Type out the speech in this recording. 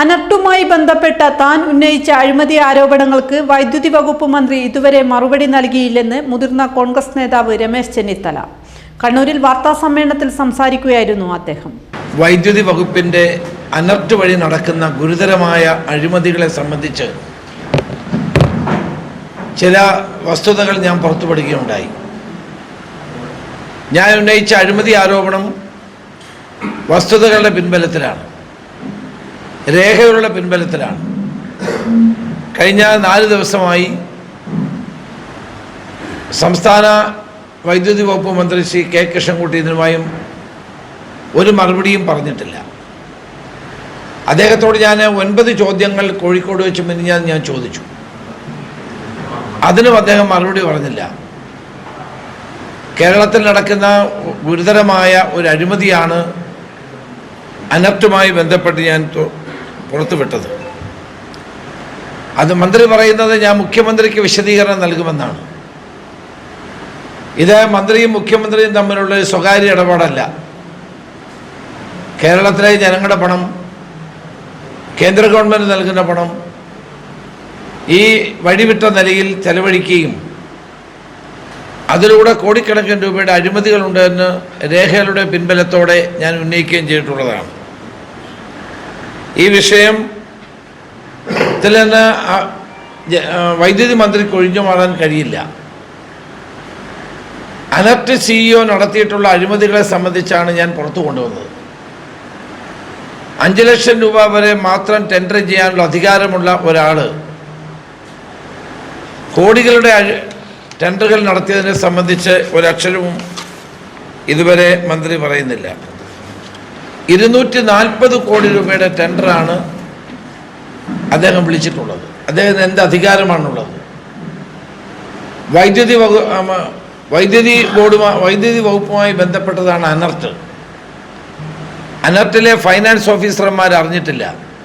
അനർട്ടുമായി ബന്ധപ്പെട്ട താൻ ഉന്നയിച്ച അഴിമതി ആരോപണങ്ങൾക്ക് വൈദ്യുതി വകുപ്പ് മന്ത്രി ഇതുവരെ മറുപടി നൽകിയില്ലെന്ന് മുതിർന്ന കോൺഗ്രസ് നേതാവ് രമേശ് ചെന്നിത്തല. കണ്ണൂരിൽ വാർത്താ സമ്മേളനത്തിൽ സംസാരിക്കുകയായിരുന്നു അദ്ദേഹം. വൈദ്യുതി വകുപ്പിന്റെ അനർട്ട് വഴി നടക്കുന്ന ഗുരുതരമായ അഴിമതികളെ സംബന്ധിച്ച് ചില വസ്തുതകൾ ഞാൻ പുറത്തുപെടുകയുണ്ടായി ഞാൻ ഉന്നയിച്ച അഴിമതി ആരോപണം വസ്തുതകളുടെ പിൻബലത്തിലാണ്. രേഖകളുടെ പിൻബലത്തിലാണ്. കഴിഞ്ഞ നാല് ദിവസമായി സംസ്ഥാന വൈദ്യുതി വകുപ്പ് മന്ത്രി ശ്രീ കെ കൃഷ്ണൻകുട്ടി ഇതിനുമായും ഒരു മറുപടിയും പറഞ്ഞിട്ടില്ല. അദ്ദേഹത്തോട് ഞാൻ ഒൻപത് ചോദ്യങ്ങൾ കോഴിക്കോട് വെച്ച് മിനിഞ്ഞാൽ ഞാൻ ചോദിച്ചു. അതിനും അദ്ദേഹം മറുപടി പറഞ്ഞില്ല. കേരളത്തിൽ നടക്കുന്ന ഗുരുതരമായ ഒരു അഴിമതിയാണ് അനർട്ടുമായി ബന്ധപ്പെട്ട് ഞാൻ പുറത്തുവിട്ടത്. അത് മന്ത്രി പറയുന്നത് ഞാൻ മുഖ്യമന്ത്രിക്ക് വിശദീകരണം നൽകുമെന്നാണ്. ഇത് മന്ത്രിയും മുഖ്യമന്ത്രിയും തമ്മിലുള്ള സ്വകാര്യ ഇടപാടല്ല. കേരളത്തിലെ ജനങ്ങളുടെ പണം കേന്ദ്ര ഗവൺമെന്റ് നൽകുന്ന പണം ഈ വഴിവിട്ട നിലയിൽ ചെലവഴിക്കുകയും അതിലൂടെ കോടിക്കണക്കിന് രൂപയുടെ അഴിമതികളുണ്ടെന്ന് രേഖകളുടെ പിൻബലത്തോടെ ഞാൻ ഉന്നയിക്കുകയും ചെയ്തിട്ടുള്ളതാണ്. ഈ വിഷയം ത്തിൽ തന്നെ വൈദ്യുതി മന്ത്രിക്ക് ഒഴിഞ്ഞു മാറാൻ കഴിയില്ല. അനർട്ട് സിഇഒ നടത്തിയിട്ടുള്ള അഴിമതികളെ സംബന്ധിച്ചാണ് ഞാൻ പുറത്തു കൊണ്ടുവന്നത്. അഞ്ച് ലക്ഷം രൂപ വരെ മാത്രം ടെൻഡർ ചെയ്യാനുള്ള അധികാരമുള്ള ഒരാൾ കോടികളുടെ ടെൻഡറുകൾ നടത്തിയതിനെ സംബന്ധിച്ച് ഒരക്ഷരവും ഇതുവരെ മന്ത്രി പറയുന്നില്ല. ഇരുന്നൂറ്റി നാൽപ്പത് കോടി രൂപയുടെ ടെൻഡറാണ് അദ്ദേഹം വിളിച്ചിട്ടുള്ളത്. അദ്ദേഹത്തിന് എന്ത് അധികാരമാണുള്ളത്? വൈദ്യുതി വൈദ്യുതി ബോർഡുമായി വൈദ്യുതി വകുപ്പുമായി ബന്ധപ്പെട്ടതാണ് അനർട്ട്. അനർട്ടിലെ ഫൈനാൻസ് ഓഫീസർമാർ അറിഞ്ഞിട്ടില്ല